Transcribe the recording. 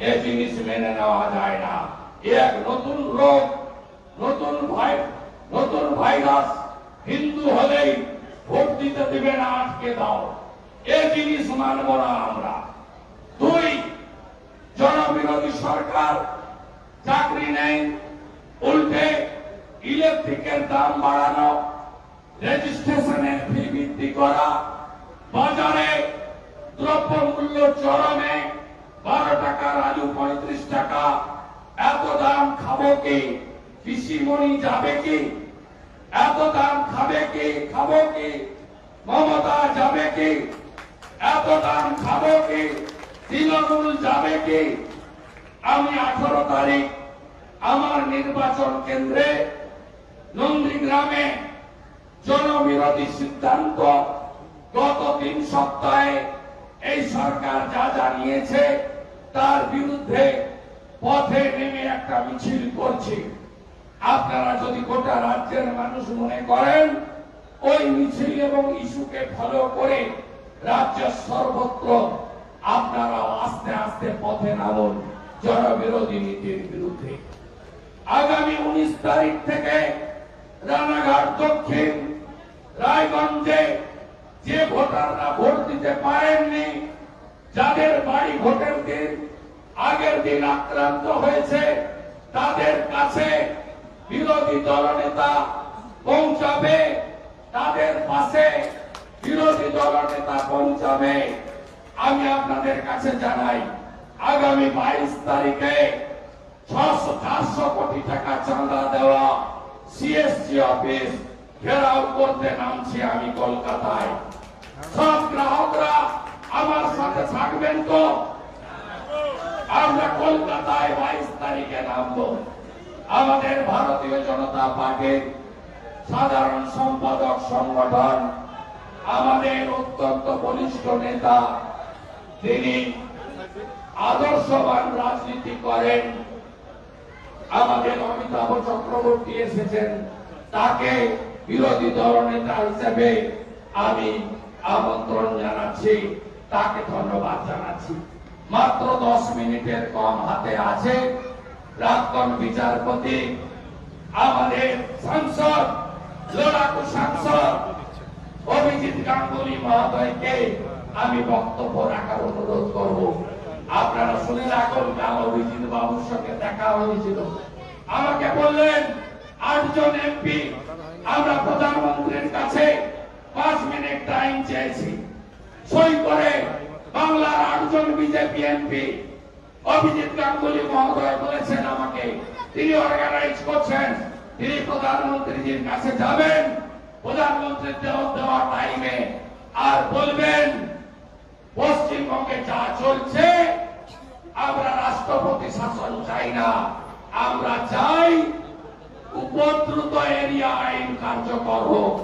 এ জিনিস মেনে নেওয়া যায় না এক নতুন রোগ নতুন ভাই নতুন ভাইরাস হিন্দু হলেই ভোট দিতে দিবে না আটকে দাও এ জিনিস মানব না আমরা দুই জনবিরোধী সরকার চাকরি নেই উল্টে ইলেকট্রিকের দাম বাড়ানো রেজিস্ট্রেশনের ফি বৃদ্ধি করা বাজারে দ্রব্য মূল্য চরমে বারো টাকার আলু পঁয়ত্রিশ টাকা। এত দাম খাব কি? কৃষিমণি যাবে কি? এত দাম খাবে কি? খাব কি? মমতা যাবে কি? এত দাম খাব কি? তৃণমূল যাবে কি? আমি আঠারো তারিখ আমার নির্বাচন কেন্দ্রে নন্দীগ্রামে জনবিরোধী সিদ্ধান্ত গত তিন সপ্তাহে এই সরকার যা যা নিয়েছে তার বিরুদ্ধে পথে নেমে একটা মিছিল করছি। আপনারা যদি গোটা রাজ্যের মানুষ মনে করেন, ওই মিছিল এবং ইস্যুকে ফলো করে রাজ্যের সর্বত্র আপনারা আস্তে আস্তে পথে নামুন জনবিরোধী নীতির বিরুদ্ধে। আগামী উনিশ তারিখ থেকে রানাঘাট দক্ষিণ, রায়গঞ্জে যে ভোটাররা ভোট দিতে পারেননি, যাদের বাড়ি ভোটের দিন আগের দিন আক্রান্ত হয়েছে। তাদের কাছে বিরোধী দলনেতা পৌঁছাবে। তাদের পাশে বিরোধী দলনেতা পৌঁছাবে। আমি আপনাদের কাছে জানাই, আগামী বাইশ তারিখে ছশো চারশো কোটি টাকা চাঁদা দেওয়া সিএসসি অফিস ঘেরাও করতে নামছি আমি কলকাতায়। সব গ্রাহকরা আমার সাথে থাকবেন তো? আমরা কলকাতায় বাইশ তারিখে নামবো। আমাদের ভারতীয় জনতা পার্টির সাধারণ সম্পাদক সংগঠন, আমাদের অত্যন্ত বলিষ্ঠ নেতা, তিনি আদর্শবান রাজনীতি করেন। আমাদের অমিতাভ চক্রবর্তী এসেছেন। তাকে বিরোধী দলনেতা হিসেবে আমি আমন্ত্রণ জানাচ্ছি। তাকে ধন্যবাদ জানাচ্ছি। মাত্র দশ মিনিটের কম হাতে আছে প্রাক্তন বিচারপতি, আমাদের সাংসদ, লড়াকু সাংসদ, অভিজিৎ গাঙ্গুলি মহোদয়কে আমি বক্তব্য রাখার অনুরোধ করব। আপনারা শুনে রাখুন, কাল অভিজিৎ বাবুর সঙ্গে দেখা হয়েছিল। আমাকে বললেন, আটজন এমপি, আমরা প্রধানমন্ত্রীর কাছে পাঁচ মিনিট টাইম চেয়েছি। সই করে আটজন বিজেপি এমপি অভিজিৎ গাঙ্গুলি মহোদয় বলেছেন আমাকে। তিনি অর্গানাইজ করছেন। তিনি প্রধানমন্ত্রীজির কাছে যাবেন। প্রধানমন্ত্রীর দেওয়া দেওয়া টাইমে আর বলবেন, পশ্চিমবঙ্গে যা চলছে, আমরা রাষ্ট্রপতি শাসন চাই না। আমরা চাই উপদ্রুত এরিয়া আইন কার্যকর হোক।